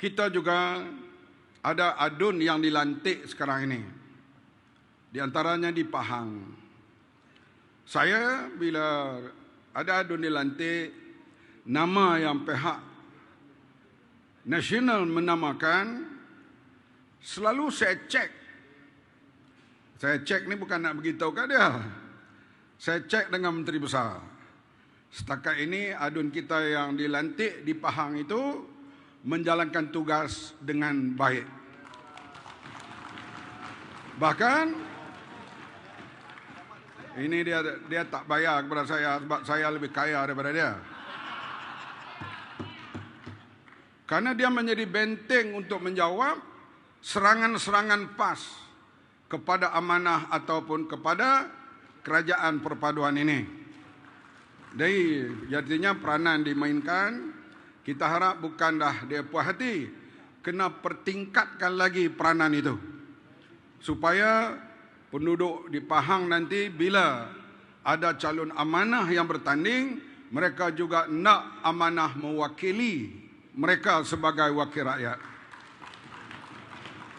kita juga ada adun yang dilantik sekarang ini. Di antaranya di Pahang. Saya bila ada adun dilantik, nama yang pihak nasional menamakan, selalu saya cek. Saya cek ni bukan nak beritahu kat dia. Saya cek dengan Menteri Besar. Setakat ini adun kita yang dilantik di Pahang itu menjalankan tugas dengan baik. Bahkan ini dia dia tak bayar kepada saya sebab saya lebih kaya daripada dia. Karena dia menjadi benteng untuk menjawab serangan-serangan pas kepada amanah ataupun kepada kerajaan perpaduan ini. Jadi, artinya peranan dimainkan kita harap bukan dah dia puas hati. Kena pertingkatkan lagi peranan itu. Supaya penduduk di Pahang nanti bila ada calon amanah yang bertanding, mereka juga nak amanah mewakili mereka sebagai wakil rakyat.